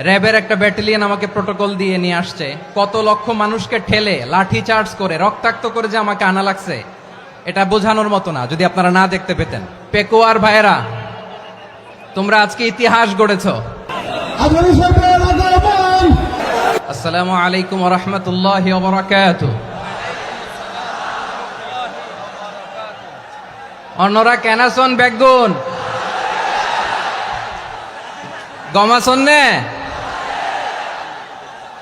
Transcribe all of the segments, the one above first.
র্যাবের একটা ব্যাটালিয়ন আমাকে প্রোটোকল দিয়ে নিয়ে আসছে। কত লক্ষ মানুষকে ঠেলে, লাঠি চার্জ করে, রক্তাক্ত করে যে আমাকে আনা লাগছে, এটা বোঝানোর মতো না, যদি আপনারা না দেখতে পেতেন। পেকোয়ার ভাইয়েরা, তোমরা আজকে ইতিহাস গড়েছ। আসসালামু আলাইকুম রহমতুল্লাহ বরাকাত। অন্যরা কেনাসন বেগুন। গমাসন নে।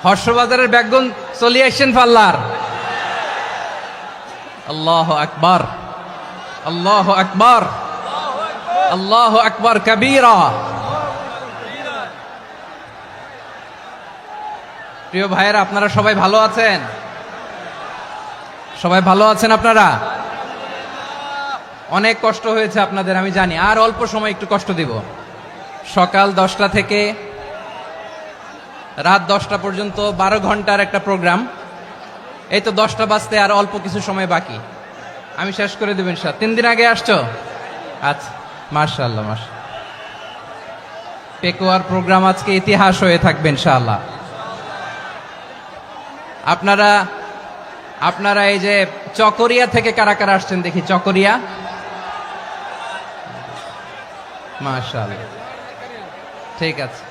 হর্ষবাজারের বেগুন চলি আসছেন পাল্লার। আল্লাহ আকবার। আল্লাহ আকবার। আল্লাহ আকবার কবীরা। প্রিয় ভাইয়েরা, আপনারা সবাই ভালো আছেন? সবাই ভালো আছেন আপনারা? অনেক কষ্ট হয়েছে আপনাদের, আমি জানি। আর অল্প সময় একটু কষ্ট দিব। সকাল দশটা থেকে রাত দশটা পর্যন্ত বারো ঘণ্টার একটা প্রোগ্রাম। এই তো দশটা বাজতে আর অল্প কিছু সময় বাকি। আমি শেষ করে দেবেন স্যার তিন দিন আগে আসছো? আচ্ছা মার্শাল পেকুয়ার প্রোগ্রাম আজকে ইতিহাস হয়ে থাকবে ইনশাআল্লাহ। আপনারা আপনারা এই যে চকরিয়া থেকে কারা কারা আসছেন দেখি, চকরিয়া? মাশাল ঠিক আছে।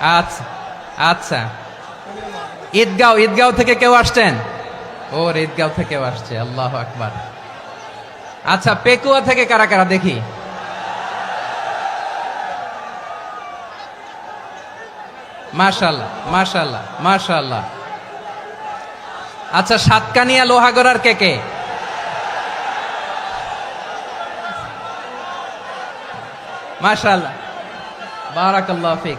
আচ্ছা আচ্ছা। ঈদগাঁও ঈদগাঁও থেকে কেউ আসছেন? ওর ঈদগাঁও থেকেও আসছে, আল্লাহ আকবার। আচ্ছা পেকুয়া থেকে কারা কারা, দেখি। মাশাল্লাহ মাশাল্লাহ মাশাল্লাহ আচ্ছা সাতকানিয়া লোহাগড়ার কে কে? মাশাল্লাহ বারাকাল্লাহ ফিক।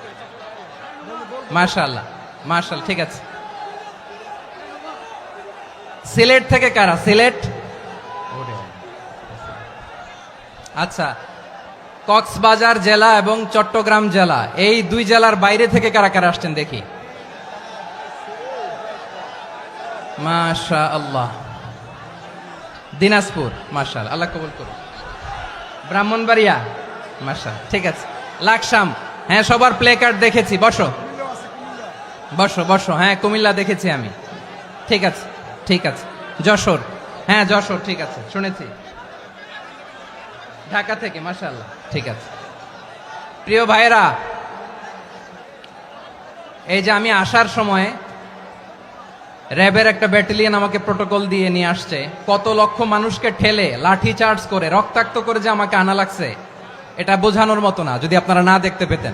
মার্শাল্লাহ মার্শাল ঠিক আছে। সিলেট থেকে কারা? সিলেট? আচ্ছা কক্সবাজার জেলা এবং চট্টগ্রাম জেলা, এই দুই জেলার বাইরে থেকে কারা কারা আসছেন দেখি। মাশা আল্লাহ দিনাজপুর মাশাল আল্লাহ কবুল করুন ব্রাহ্মণবাড়িয়া মাশাল ঠিক আছে। লাকসাম হ্যাঁ সবার প্লে কার্ড দেখেছি, বসো। বসো বসো। হ্যাঁ কুমিল্লা দেখেছি আমি। ঠিক আছে ঠিক আছে। যশোর। হ্যাঁ যশোর, ঠিক আছে, শুনেছি। ঢাকা থেকে মাশাল্লাহ ঠিক আছে। প্রিয় ভাইয়েরা, এই যে আমি আসার সময়ে র্যাবের একটা ব্যাটালিয়ন আমাকে প্রোটোকল দিয়ে নিয়ে আসছে। কত লক্ষ মানুষকে ঠেলে, লাঠি চার্জ করে, রক্তাক্ত করে যে আমাকে আনা লাগছে, এটা বোঝানোর মতো না, যদি আপনারা না দেখতে পেতেন।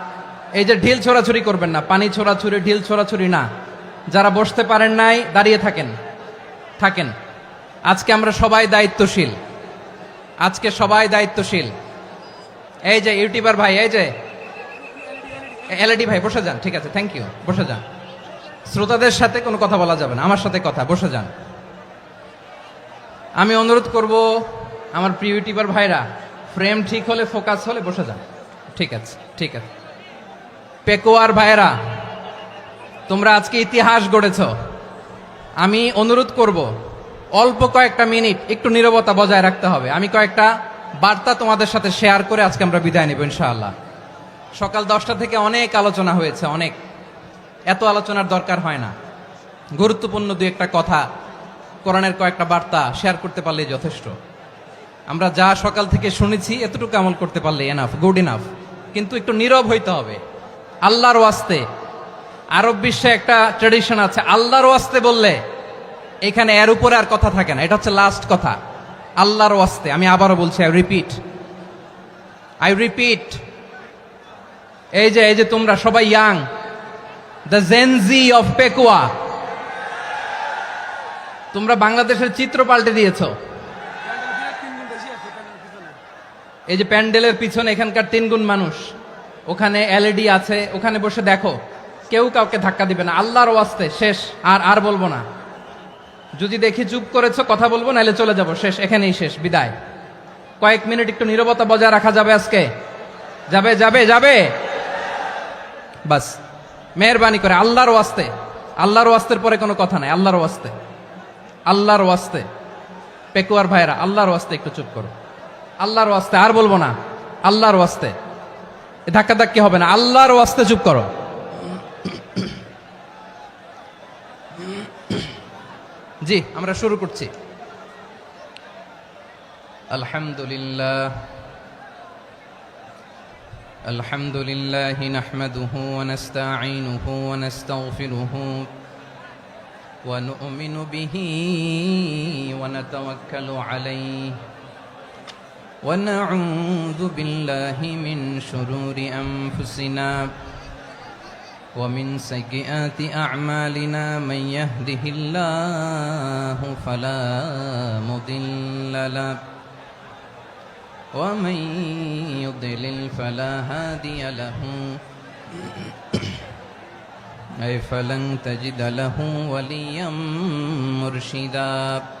এই যে ঢিল ছোড়াছুরি করবেন না, পানি ছোড়াছুরি ঢিল ছোড়াছুরি না। যারা বসতে পারেন নাই, দাঁড়িয়ে থাকেন থাকেন। আজকে আমরা সবাই দায়িত্বশীল। আজকে সবাই দায়িত্বশীল। এই যে ইউটিউবার ভাই, এই যে এলইডি ভাই, বসে যান, ঠিক আছে থ্যাংক ইউ বসে যান। শ্রোতাদের সাথে কোনো কথা বলা যাবে না, আমার সাথে কথা, বসে যান। আমি অনুরোধ করব আমার প্রিয় ইউটিউবার ভাইরা ফ্রেম ঠিক হলে ফোকাস হলে বসে যান। ঠিক আছে ঠিক আছে। পেকোয়ার ভাইরা তোমরা আজকে ইতিহাস গড়েছ। আমি অনুরোধ করব, অল্প কয়েকটা মিনিট একটু নীরবতা বজায় রাখতে হবে। আমি কয়েকটা বার্তা তোমাদের সাথে শেয়ার করে আজকে আমরা বিদায় নেব, ইনশাআল্লাহ। সকাল দশটা থেকে অনেক আলোচনা হয়েছে, অনেক। এত আলোচনার দরকার হয় না। গুরুত্বপূর্ণ দু একটা কথা, কোরআনের কয়েকটা বার্তা শেয়ার করতে পারলে যথেষ্ট। আমরা যা সকাল থেকে শুনেছি, এতটুকু আমল করতে পারলে এনাফ গুড ইনাফ কিন্তু একটু নীরব হইতে হবে। আল্লাহর ওয়াস্তে। আরব বিশ্বে একটা ট্রেডিশন আছে, আল্লাহর ওয়াস্তে বললে এখানে এর উপরে আর কথা থাকে না, এটা হচ্ছে লাস্ট কথা। আল্লাহর ওয়াস্তে, আমি আবারও বলছি আই রিপিট আই রিপিট এই যে এই যে তোমরা সবাই young the gen Z of Pekua তোমরা বাংলাদেশের চিত্র পাল্টে দিয়েছ। এই যে প্যান্ডেলের পিছনে এখানকার তিনগুণ মানুষ। ওখানে এলইডি আছে, ওখানে বসে দেখো। কেউ কাউকে ধাক্কা দিবে না। আল্লাহর ওয়াস্তে, শেষ, আর আর বলব না। যদি দেখি চুপ করেছ, কথা বলব নাহলে চলে যাব। শেষ, এখানেই শেষ, বিদায়। কয়েক মিনিট একটু নীরবতা বজায় রাখা যাবে আজকে। যাবে যাবে যাবে। বাস, মেহরবানি করে। আল্লাহর ওয়াস্তে। আল্লাহর ওয়াস্তের পরে কোনো কথা নাই। আল্লাহর ওয়াস্তে। আল্লাহর ওয়াস্তে। পেকুয়ার ভাইরা আল্লাহর ওয়াস্তে একটু চুপ করো। আল্লাহর ওয়াস্তে, আর বলব না। আল্লাহর ওয়াস্তে। ধাক্কা ধাক্কি হবে না আল্লাহর ওয়াস্তে চুপ করো জি আমরা শুরু করছি আলহামদুলিল্লাহ الحمد لله نحمده ونستعينه ونستغفره ونؤمن به ونتوكل عليه ونعوذ بالله من شرور أنفسنا ومن سيئات أعمالنا من يهده الله فلا مضل له ومن يضلل فلا هادي له أي فلن تجد له وليا مرشدا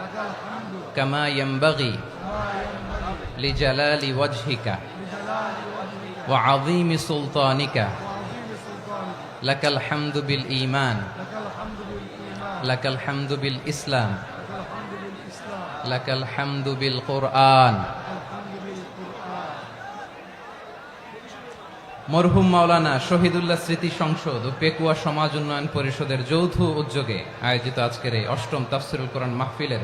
كما ينبغي لجلال وجهك وعظيم سلطانك لك الحمد بالإيمان لك الحمد بالإسلام لك الحمد بالقرآن মরহুম মাওলানা শহীদুল্লাহ স্মৃতি সংসদ ও পেকুয়া সমাজ উন্নয়ন পরিষদের যৌথ উদ্যোগে আয়োজিত আজকের এই অষ্টম তাফসিরুল কোরআন মাহফিলের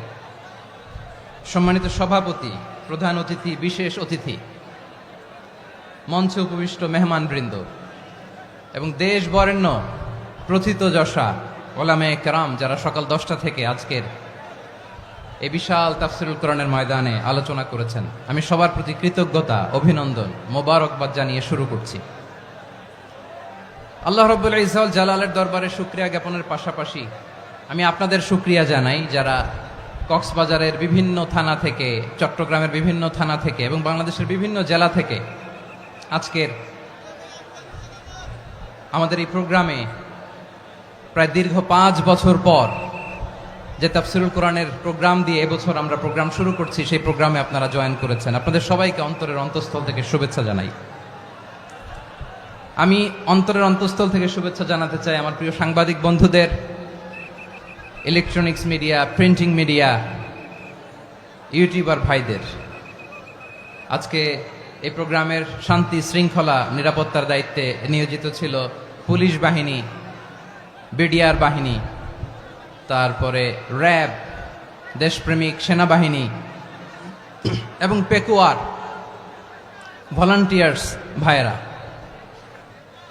সম্মানিত সভাপতি, প্রধান অতিথি, বিশেষ অতিথি, মঞ্চে উপবিষ্ট মেহমানবৃন্দ এবং দেশ বরেণ্য প্রথিত যশা, ওলামে কেরাম, যারা সকাল দশটা থেকে আজকের এই বিশাল তাফসিরুল কোরআনের ময়দানে আলোচনা করেছেন। আমি সবার প্রতি কৃতজ্ঞতা, অভিনন্দন, মোবারকবাদ জানিয়ে শুরু করছি। আল্লাহ রব্বুল্লাহ ইসরাল জালালের দরবারে শুক্রিয়া জ্ঞাপনের পাশাপাশি আমি আপনাদের শুক্রিয়া জানাই যারা কক্সবাজারের বিভিন্ন থানা থেকে, চট্টগ্রামের বিভিন্ন থানা থেকে এবং বাংলাদেশের বিভিন্ন জেলা থেকে আজকের আমাদের এই প্রোগ্রামে প্রায় দীর্ঘ পাঁচ বছর পর যে তাফসিরুল কোরআনের প্রোগ্রাম দিয়ে এবছর আমরা প্রোগ্রাম শুরু করছি, সেই প্রোগ্রামে আপনারা জয়েন করেছেন। আপনাদের সবাইকে অন্তরের অন্তঃস্থল থেকে শুভেচ্ছা জানাই। আমি অন্তরের অন্তঃস্থল থেকে শুভেচ্ছা জানাতে চাই আমার প্রিয় সাংবাদিক বন্ধুদের electronics media printing media YouTuber ভাইদের। আজকে এই প্রোগ্রামের শান্তি, শৃঙ্খলা, নিরাপত্তার দায়িত্বে নিয়োজিত ছিল পুলিশ বাহিনী, বিডিআর বাহিনী, তারপরে র্যাব, দেশপ্রেমিক সেনাবাহিনী এবং পেকুয়ার ভলান্টিয়ার্স ভাইয়েরা।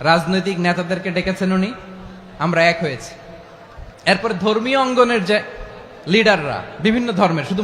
রাজনৈতিক নেতাদেরকে ডেকেছেন উনি। আমরা এক হয়েছি। এরপর ধর্মীয় অঙ্গনের যে লিডাররা বিভিন্ন ধর্মের, শুধু